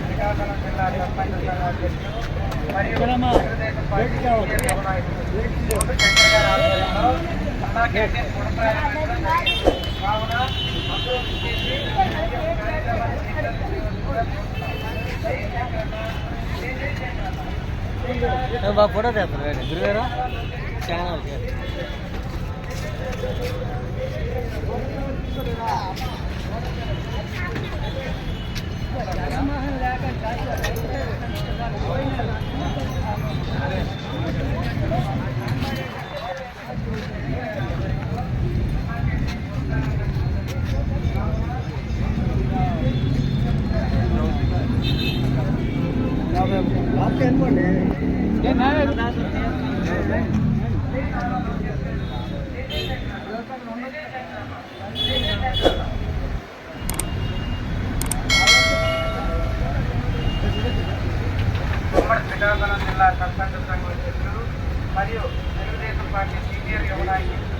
శ్రీకాకుళం జిల్లా సర్పంచ్ సంఘం అధ్యక్షులు మరియు తెలుగుదేశం పార్టీ చంద్రగారు ఆధ్వర్యంలో అన్నా క్యాంటీన్ పునఃప్రారంభించడం కావున శంకరన్న. బాగా ఫోటో తీస్తారు గురుగారు ఛానల్ శ్రీకాకుళం జిల్లా సర్పంచ్ సంఘం అధ్యక్షులు మరియు తెలుగుదేశం పార్టీ సీనియర్ యువ నాయకులు.